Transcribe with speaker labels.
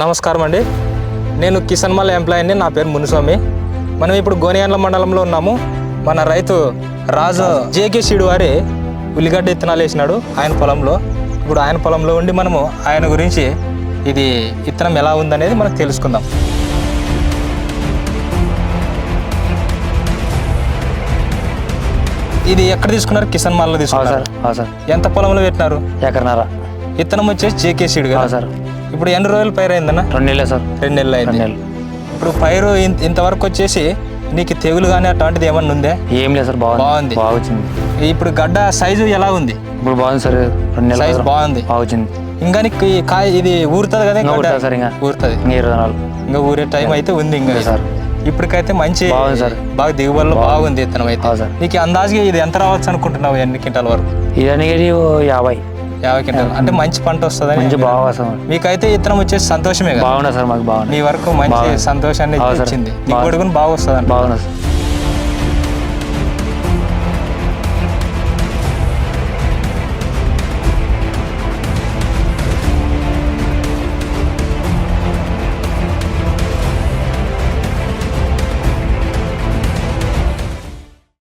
Speaker 1: నమస్కారం అండి. నేను కిసాన్ మాల్ ఎంప్లాయీని నా పేరు మునుస్వామి. మనం ఇప్పుడు గోనియాండ్ల మండలంలో ఉన్నాము. మన రైతు రాజు జేకే సీడు వారి ఉల్లిగడ్డ ఇత్తనాలు వేసినాడు ఆయన పొలంలో. ఇప్పుడు ఆయన పొలంలో ఉండి మనము ఆయన గురించి ఇది ఇత్తనం ఎలా ఉందనేది మనకు తెలుసుకుందాం. ఇది ఎక్కడ తీసుకున్నారు? కిసాన్ మాల్లో తీసుకున్నారు
Speaker 2: సార్ అవును సార్.
Speaker 1: ఎంత పొలంలో పెట్టినారు?
Speaker 2: ఎకరన్నర.
Speaker 1: ఇత్తనం వచ్చేసి జేకే సీడు కదా?
Speaker 2: సార్.
Speaker 1: ఇప్పుడు ఎన్ని రోజులు పైరైందన్న
Speaker 2: రెండు నెలలే సార్.
Speaker 1: రెండు నెలలు అయింది. ఇప్పుడు పైరు ఇంత- ఇంతవరకు వచ్చేసి నీకు తెగులు కానీ అట్లాంటిది ఏమన్నా ఉందే?
Speaker 2: ఏం లేదు సార్ బాగుంది.
Speaker 1: బాగుంది.
Speaker 2: బాగా వచ్చింది
Speaker 1: ఇప్పుడు గడ్డ సైజు ఎలా ఉంది?
Speaker 2: ఇప్పుడు బాగుంది సార్ రెండు నెలలు
Speaker 1: సైజు బాగుంది.
Speaker 2: బాగా వచ్చింది
Speaker 1: ఇంకా నీకు ఈ కాయ ఇది ఊరుతుంది కదా
Speaker 2: ఇంకా? ఊరుతుంది సార్ ఇంకా.
Speaker 1: ఊరుతుంది.
Speaker 2: ఇంకా
Speaker 1: ఊరే టైం అయితే ఉంది ఇంకా
Speaker 2: సార్.
Speaker 1: ఇప్పటికైతే మంచి
Speaker 2: బాగుంది సార్.
Speaker 1: బాగా దిగుబడిలో బాగుంది. ఇతనం అయితే. నీకు అందాజుగా ఇది ఎంత రావచ్చు అనుకుంటున్నావు ఎన్ని క్వింటాల వరకు?
Speaker 2: ఇది అనేది యాభై.
Speaker 1: యాభై క్వింటాల్. అంటే మంచి పంట వస్తుందని
Speaker 2: మంచి బాగా వస్తుంది
Speaker 1: మీకైతే ఇతనం వచ్చేసి సంతోషమే కదా.
Speaker 2: బాగున్నా సార్ మాకు బాగుంది
Speaker 1: మీ వరకు మంచి. సంతోషాన్ని
Speaker 2: అవును సార్.
Speaker 1: ఇచ్చింది.
Speaker 2: బాగుంది.
Speaker 1: దిగుబడి కూడా బాగా వస్తుంది
Speaker 2: బాగున్నా సార్.